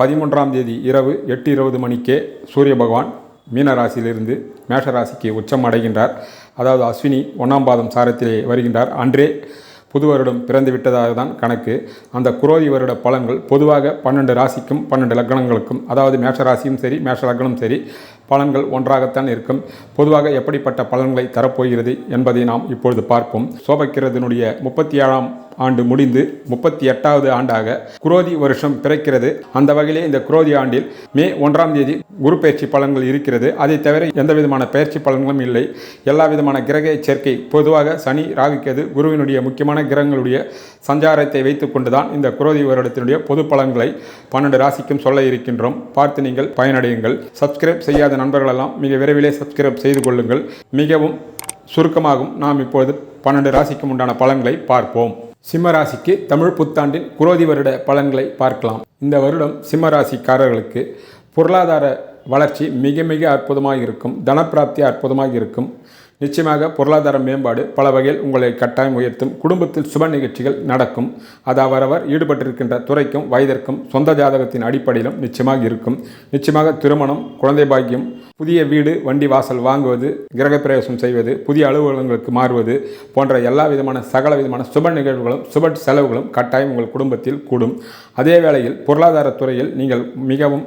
பதிமூன்றாம் தேதி இரவு எட்டு இருபது மணிக்கே சூரிய பகவான் மீன ராசியிலிருந்து மேஷ ராசிக்கு உச்சம் அடைகின்றார். அதாவது அஸ்வினி ஒன்றாம் பாதம் சாரத்திலே வருகின்றார். அன்றே புது வருடம் பிறந்து விட்டதாக தான் கணக்கு. அந்த குரோதி வருட பலன்கள் பொதுவாக பன்னெண்டு ராசிக்கும் பன்னெண்டு லக்னங்களுக்கும் அதாவது மேஷ ராசியும் சரி மேஷ லக்னம் சரி பலன்கள் ஒன்றாகத்தான் இருக்கும். பொதுவாக எப்படிப்பட்ட பலன்களை தரப்போகிறது என்பதை நாம் இப்பொழுது பார்ப்போம். சோபக்கிரதனுடைய முப்பத்தி ஏழாம் ஆண்டு முடிந்து முப்பத்தி எட்டாவது ஆண்டாக குரோதி வருஷம் பிறக்கிறது. அந்த வகையிலே இந்த குரோதி ஆண்டில் மே ஒன்றாம் தேதி குரு பயிற்சி பலன்கள் இருக்கிறது. அதை தவிர எந்த விதமான பயிற்சி பலன்களும் இல்லை. எல்லா விதமான கிரக சேர்க்கை பொதுவாக சனி ராகுக்கேது குருவினுடைய முக்கியமான கிரகங்களுடைய சஞ்சாரத்தை வைத்துக் கொண்டுதான் இந்த குரோதி வருடத்தினுடைய பொது பலன்களை பன்னெண்டு ராசிக்கும் சொல்ல இருக்கின்றோம். பார்த்து நீங்கள் பயனடையுங்கள். சப்ஸ்கிரைப் செய்யாத நண்பர்களெல்லாம் மிக விரைவிலே சப்ஸ்கிரைப் செய்து கொள்ளுங்கள். மிகவும் சுருக்கமாகும் நாம் இப்பொழுது பன்னெண்டு ராசிக்கும் உண்டான பலன்களை பார்ப்போம். சிம்மராசிக்கு தமிழ் புத்தாண்டின் குரோதி வருட பலன்களை பார்க்கலாம். இந்த வருடம் சிம்மராசிக்காரர்களுக்கு பொருளாதார வளர்ச்சி மிக மிக அற்புதமாக இருக்கும். தனப்பிராப்தி அற்புதமாக இருக்கும். நிச்சயமாக பொருளாதார மேம்பாடு பல வகையில் உங்களை கட்டாயம் உயர்த்தும். குடும்பத்தில் சுப நிகழ்ச்சிகள் நடக்கும். அது அவரவர் ஈடுபட்டிருக்கின்ற துறைக்கும் வயதிற்கும் சொந்த ஜாதகத்தின் அடிப்படையிலும் நிச்சயமாக இருக்கும். நிச்சயமாக திருமணம் குழந்தை பாக்கியம் புதிய வீடு வண்டி வாசல் வாங்குவது கிரகப்பிரவேசம் செய்வது புதிய அலுவலகங்களுக்கு மாறுவது போன்ற எல்லா விதமான சகல விதமான சுப நிகழ்வுகளும் சுப செலவுகளும் கட்டாயம் உங்கள் குடும்பத்தில் கூடும். அதே வேளையில் பொருளாதார துறையில் நீங்கள் மிகவும்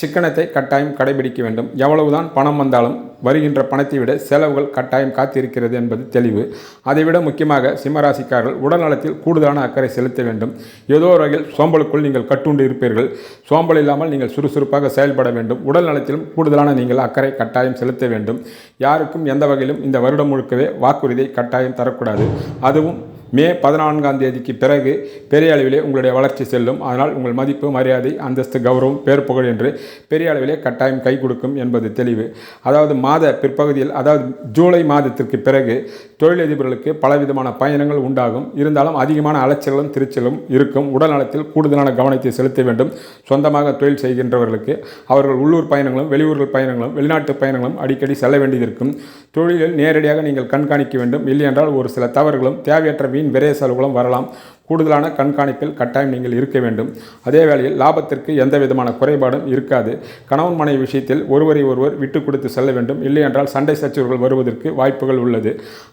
சிக்கனத்தை கட்டாயம் கடைபிடிக்க வேண்டும். எவ்வளவுதான் பணம் வந்தாலும் வருகின்ற பணத்தை விட செலவுகள் கட்டாயம் காத்திருக்கிறது என்பது தெளிவு. அதைவிட முக்கியமாக சிம்மராசிக்காரர்கள் உடல்நலத்தில் கூடுதலான அக்கறை செலுத்த வேண்டும். ஏதோ ஒரு வகையில் சோம்பலுக்குள் நீங்கள் கட்டுண்டு இருப்பீர்கள். சோம்பல் இல்லாமல் நீங்கள் சுறுசுறுப்பாக செயல்பட வேண்டும். உடல் நலத்திலும் கூடுதலான நீங்கள் அக்கறை கட்டாயம் செலுத்த வேண்டும். யாருக்கும் எந்த வகையிலும் இந்த வருடம் முழுக்கவே வாக்குறுதியை கட்டாயம் தரக்கூடாது. அதுவும் மே பதினான்காம் தேதிக்கு பிறகு பெரிய அளவிலே உங்களுடைய வளர்ச்சி செல்லும். அதனால் உங்கள் மதிப்பு மரியாதை அந்தஸ்து கௌரவம் பேர் புகழ் என்று பெரிய அளவிலே கட்டாயம் கை கொடுக்கும் என்பது தெளிவு. அதாவது மாத பிற்பகுதியில் அதாவது ஜூலை மாதத்திற்கு பிறகு தொழிலதிபர்களுக்கு பலவிதமான பயணங்கள் உண்டாகும். இருந்தாலும் அதிகமான அலைச்சலும் திருச்சலும் இருக்கும். உடல் நலத்தில் கூடுதலான கவனத்தை செலுத்த வேண்டும். சொந்தமாக தொழில் செய்கின்றவர்களுக்கு அவர்கள் உள்ளூர் பயணங்களும் வெளியூர்கள் பயணங்களும் வெளிநாட்டு பயணங்களும் அடிக்கடி செல்ல வேண்டியது தொழிலில் நேரடியாக நீங்கள் கண்காணிக்க வேண்டும். இல்லையென்றால் ஒரு சில தவறுகளும் தேவையற்ற வீண் விரைய செலவுகளும் வரலாம். கூடுதலான கண்காணிப்பில் கட்டாயம் நீங்கள் இருக்க வேண்டும். அதே வேளையில் லாபத்திற்கு எந்த விதமான குறைபாடும் இருக்காது. கணவன் மனைவி விஷயத்தில் ஒருவரை ஒருவர் விட்டு கொடுத்து செல்ல வேண்டும். இல்லையென்றால் சண்டை சச்சரவுகள் வருவதற்கு வாய்ப்புகள் உள்ளது.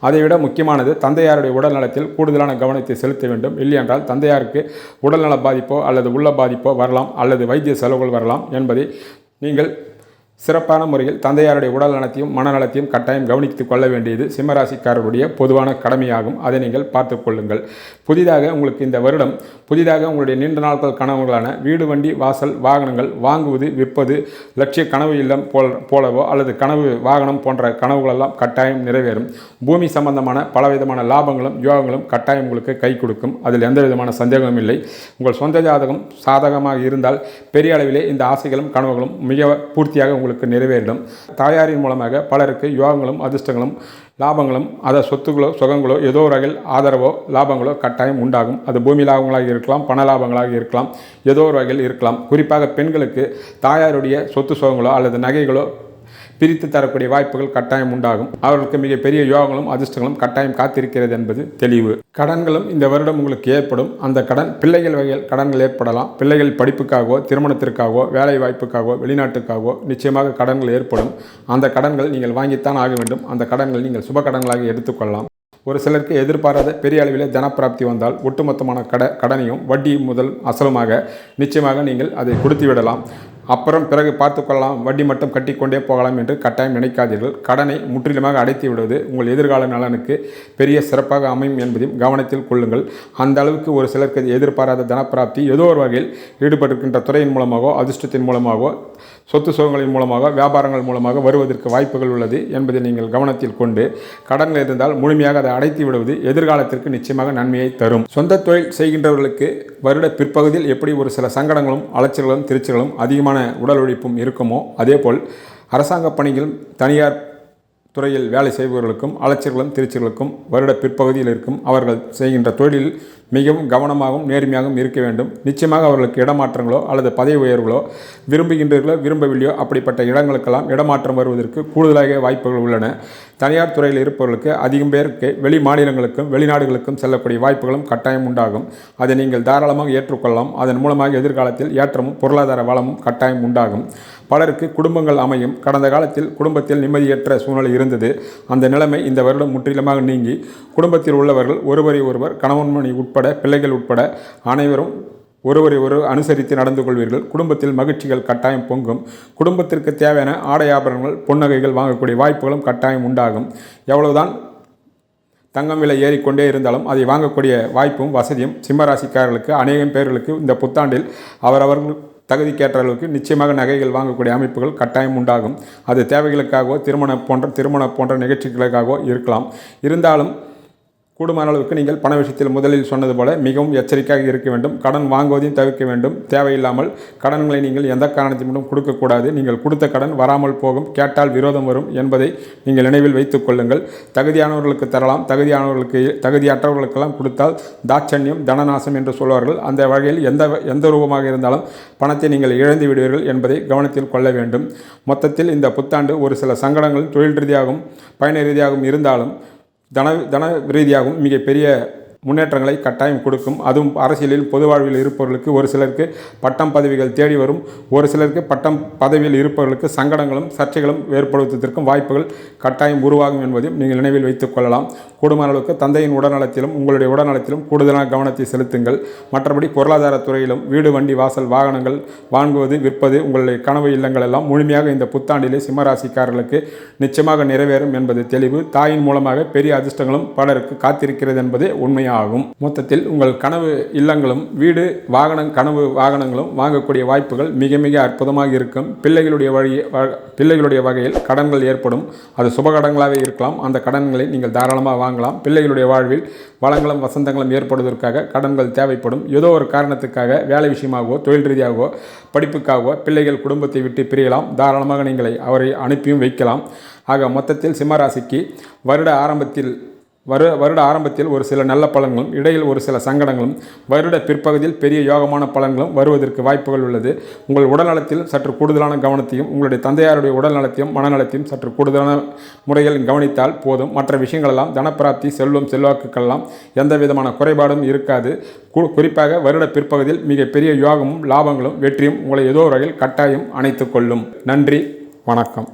அதைவிட முக்கியமானது தந்தையாருடைய உடல் நலத்தில் கூடுதலான கவனத்தை செலுத்த வேண்டும். இல்லையென்றால் தந்தையாருக்கு உடல்நல பாதிப்போ அல்லது உள்ள பாதிப்போ வரலாம். அல்லது வைத்திய செலவுகள் வரலாம் என்பதை நீங்கள் சிறப்பான முறையில் தந்தையாருடைய உடல் நலத்தையும் மனநலத்தையும் கட்டாயம் கவனித்துக் கொள்ள வேண்டியது சிம்மராசிக்காரருடைய பொதுவான கடமையாகும். அதை நீங்கள் பார்த்து கொள்ளுங்கள். புதிதாக உங்களுக்கு இந்த வருடம் புதிதாக உங்களுடைய நீண்ட நாட்கள் கனவுகளான வீடு வண்டி வாசல் வாகனங்கள் வாங்குவது விற்பது லட்சிய கனவு இல்லம் போல் போலவோ அல்லது கனவு வாகனம் போன்ற கனவுகளெல்லாம் கட்டாயம் நிறைவேறும். பூமி சம்பந்தமான பலவிதமான லாபங்களும் யோகங்களும் கட்டாயம் உங்களுக்கு கை கொடுக்கும். அதில் எந்த விதமான சந்தேகமும் இல்லை. உங்கள் சொந்த ஜாதகம் சாதகமாக இருந்தால் பெரிய அளவிலே இந்த ஆசைகளும் கனவுகளும் மிக பூர்த்தியாக உங்களுக்கு உங்களுக்கு நிறைவேறிடும் தாயாரின் மூலமாக பலருக்கு யோகங்களும் அதிர்ஷ்டங்களும் லாபங்களும் அதை சொத்துக்களோ சுகங்களோ ஏதோ ஒரு வகையில் ஆதரவோ லாபங்களோ கட்டாயம் உண்டாகும். அது பூமி லாபங்களாக இருக்கலாம் பண லாபங்களாக இருக்கலாம் ஏதோ ஒரு வகையில் இருக்கலாம். குறிப்பாக பெண்களுக்கு தாயாருடைய சொத்து சுகங்களோ அல்லது நகைகளோ பிரித்து தரக்கூடிய வாய்ப்புகள் கட்டாயம் உண்டாகும். அவர்களுக்கு மிகப்பெரிய யோகங்களும் அதிர்ஷ்டங்களும் கட்டாயம் காத்திருக்கிறது என்பது தெளிவு. கடன்களும் இந்த வருடம் உங்களுக்கு ஏற்படும். அந்த கடன் பிள்ளைகள் வகையில் கடன்கள் ஏற்படலாம். பிள்ளைகள் படிப்புக்காகவோ திருமணத்திற்காகவோ வேலை வாய்ப்புக்காகவோ வெளிநாட்டுக்காகவோ நிச்சயமாக கடன்கள் ஏற்படும். அந்த கடன்கள் நீங்கள் வாங்கித்தான் ஆக வேண்டும். அந்த கடன்கள் நீங்கள் சுப கடன்களாக எடுத்துக்கொள்ளலாம். ஒரு சிலருக்கு எதிர்பாராத பெரிய அளவில் தனப்பிராப்தி வந்தால் ஒட்டுமொத்தமான கட கடனையும் வட்டி முதல் அசலுமாக நிச்சயமாக நீங்கள் அதை கொடுத்து விடலாம் அப்புறம் பிறகு பார்த்துக்கொள்ளலாம் வட்டி மட்டும் கட்டிக்கொண்டே போகலாம் என்று கட்டாயம் நினைக்காதீர்கள். கடனை முற்றிலுமாக அடைத்து விடுவது உங்கள் எதிர்கால நலனுக்கு பெரிய சிறப்பாக அமையும் என்பதையும் கவனத்தில் கொள்ளுங்கள். அந்த அளவுக்கு ஒரு சிலருக்கு எதிர்பாராத தனப்பிராப்தி ஏதோ ஒரு வகையில் ஈடுபட்டிருக்கின்ற துறையின் மூலமாகவோ அதிர்ஷ்டத்தின் மூலமாகவோ சொத்து சுகங்களின் மூலமாக வியாபாரங்கள் மூலமாக வருவதற்கு வாய்ப்புகள் உள்ளது என்பதை நீங்கள் கவனத்தில் கொண்டு கடன்கள் இருந்தால் முழுமையாக அதை அடைத்து விடுவது எதிர்காலத்திற்கு நிச்சயமாக நன்மையை தரும். சொந்த தொழில் செய்கின்றவர்களுக்கு வருட பிற்பகுதியில் எப்படி ஒரு சில சங்கடங்களும் அலைச்சல்களும் திருச்சிகளும் அதிகமான உடல் உழைப்பும் இருக்குமோ? அதேபோல் அரசாங்க பணியில் தனியார் துறையில் வேலை செய்பவர்களுக்கும் அலைச்சல்களும் திருச்சிகளுக்கும் வருட பிற்பகுதியில் இருக்கும் அவர்கள் செய்கின்ற தொழிலில் மிகவும் கவனமாகவும் நேர்மையாகவும் இருக்க வேண்டும். நிச்சயமாக அவர்களுக்கு இடமாற்றங்களோ அல்லது பதவி உயர்வுகளோ விரும்புகின்றீர்களோ விரும்பவில்லையோ அப்படிப்பட்ட இடங்களுக்கெல்லாம் இடமாற்றம் வருவதற்கு கூடுதலாக வாய்ப்புகள் உள்ளன. தனியார் துறையில் இருப்பவர்களுக்கு அதிகம் பேருக்கு வெளி மாநிலங்களுக்கும் வெளிநாடுகளுக்கும் செல்லக்கூடிய வாய்ப்புகளும் கட்டாயம் உண்டாகும். அதை நீங்கள் தாராளமாக ஏற்றுக்கொள்ளலாம். அதன் மூலமாக எதிர்காலத்தில் ஏற்றமும் பொருளாதார வளமும் கட்டாயம் உண்டாகும். பலருக்கு குடும்பங்கள் அமையும். கடந்த காலத்தில் குடும்பத்தில் நிம்மதியற்ற சூழ்நிலை இருந்தது. அந்த நிலைமை இந்த வருடம் முற்றிலுமாக நீங்கி குடும்பத்தில் உள்ளவர்கள் ஒருவரை ஒருவர் கணவன் மணி உட்பட பிள்ளைகள் உட்பட அனைவரும் ஒருவரை ஒரு அனுசரித்து நடந்து கொள்வீர்கள். குடும்பத்தில் மகிழ்ச்சிகள் கட்டாயம் பொங்கும். குடும்பத்திற்கு தேவையான ஆடை ஆபரணங்கள் பொன்னகைகள் வாங்கக்கூடிய வாய்ப்புகளும் கட்டாயம் உண்டாகும். எவ்வளவுதான் தங்கம் விலை ஏறிக்கொண்டே இருந்தாலும் அதை வாங்கக்கூடிய வாய்ப்பும் வசதியும் சிம்மராசிக்காரர்களுக்கு அநேகம் பேர்களுக்கு இந்த புத்தாண்டில் அவரவர்கள் தகுதிக்கேற்ற அளவுக்கு நிச்சயமாக நகைகள் வாங்கக்கூடிய அமைப்புகள் கட்டாயம் உண்டாகும். அது தேவைகளுக்காகவோ திருமண போன்ற திருமண போன்ற நிகழ்ச்சிகளுக்காகவோ இருக்கலாம். இருந்தாலும் கூடுமான அளவுக்கு நீங்கள் பண விஷயத்தில் முதலில் சொன்னது போல மிகவும் எச்சரிக்கையாக இருக்க வேண்டும். கடன் வாங்குவதையும் தவிர்க்க வேண்டும். தேவையில்லாமல் கடன்களை நீங்கள் எந்த காரணத்தை மட்டும் கொடுக்கக்கூடாது. நீங்கள் கொடுத்த கடன் வராமல் போகும். கேட்டால் விரோதம் வரும் என்பதை நீங்கள் நினைவில் வைத்துக் கொள்ளுங்கள். தகுதியானவர்களுக்கு தரலாம். தகுதியானவர்களுக்கு தகுதியற்றவர்களுக்கெல்லாம் கொடுத்தால் தாட்சண்யம் தனநாசம் என்று சொல்வார்கள். அந்த வகையில் எந்த எந்த ரூபமாக இருந்தாலும் பணத்தை நீங்கள் இழந்து விடுவீர்கள் என்பதை கவனத்தில் கொள்ள வேண்டும். மொத்தத்தில் இந்த புத்தாண்டு ஒரு சில சங்கடங்கள் தொழில் ரீதியாகவும் பயண ரீதியாகவும் இருந்தாலும் தன தன ரீதியாகவும் மிகப்பெரிய முன்னேற்றங்களை கட்டாயம் கொடுக்கும். அதுவும் அரசியலில் பொது வாழ்வில் இருப்பவர்களுக்கு ஒரு சிலருக்கு பட்டம் பதவிகள் தேடி வரும். ஒரு சிலருக்கு பட்டம் பதவியில் இருப்பவர்களுக்கு சங்கடங்களும் சர்ச்சைகளும் ஏற்படுத்துவதற்கும் வாய்ப்புகள் கட்டாயம் உருவாகும் என்பதையும் நீங்கள் நினைவில் வைத்துக் கொள்ளலாம். கூடுமான அளவுக்கு தந்தையின் உடல்நலத்திலும் உங்களுடைய உடல்நலத்திலும் கூடுதலான கவனத்தை செலுத்துங்கள். மற்றபடி பொருளாதார துறையிலும் வீடு வண்டி வாசல் வாகனங்கள் வாங்குவது விற்பது உங்களுடைய கனவு இல்லங்கள் எல்லாம் முழுமையாக இந்த புத்தாண்டிலே சிம்மராசிக்காரர்களுக்கு நிச்சயமாக நிறைவேறும் என்பது தெளிவு. தாயின் மூலமாக பெரிய அதிர்ஷ்டங்களும் பலருக்கு காத்திருக்கிறது என்பது ஆகும். மொத்தத்தில் உங்கள் கனவு இல்லங்களும் வீடு வாகனம் கனவு வாகனங்களும் வாங்கக்கூடிய வாய்ப்புகள் மிக மிக அற்புதமாக இருக்கும். பிள்ளைகளுடைய வழி பிள்ளைகளுடைய வகையில் கடன்கள் ஏற்படும். அது சுபகடங்களாகவே இருக்கலாம். அந்த கடன்களை நீங்கள் தாராளமாக வாங்கலாம். பிள்ளைகளுடைய வாழ்வில் வளங்களும் வசந்தங்களும் ஏற்படுவதற்காக கடன்கள் தேவைப்படும். ஏதோ ஒரு காரணத்துக்காக வேலை விஷயமாகவோ தொழில் ரீதியாகவோ படிப்புக்காகவோ பிள்ளைகள் குடும்பத்தை விட்டு பிரியலாம். தாராளமாக நீங்களை அவரை அனுப்பியும் வைக்கலாம். ஆக மொத்தத்தில் சிம்மராசிக்கு வருட ஆரம்பத்தில் வரு வருட ஆரம்பத்தில் ஒரு சில நல்ல பலன்களும் இடையில் ஒரு சில சங்கடங்களும் வருட பிற்பகுதியில் பெரிய யோகமான பலன்களும் வருவதற்கு வாய்ப்புகள் உள்ளது. உங்கள் உடல்நலத்தில் சற்று கூடுதலான கவனத்தையும் உங்களுடைய தந்தையாருடைய உடல்நலத்தையும் மனநலத்தையும் சற்று கூடுதலான முறையில் கவனித்தால் போதும். மற்ற விஷயங்களெல்லாம் தனப்பிராப்தி செல்வம் செல்வாக்குக்கெல்லாம் எந்த விதமான குறைபாடும் இருக்காது. கு- குறிப்பாக வருட பிற்பகுதியில் மிகப்பெரிய யோகமும் லாபங்களும் வெற்றியும் உங்களை ஏதோ ஒரு வகையில் கட்டாயம் அணைத்து கொள்ளும். நன்றி வணக்கம்.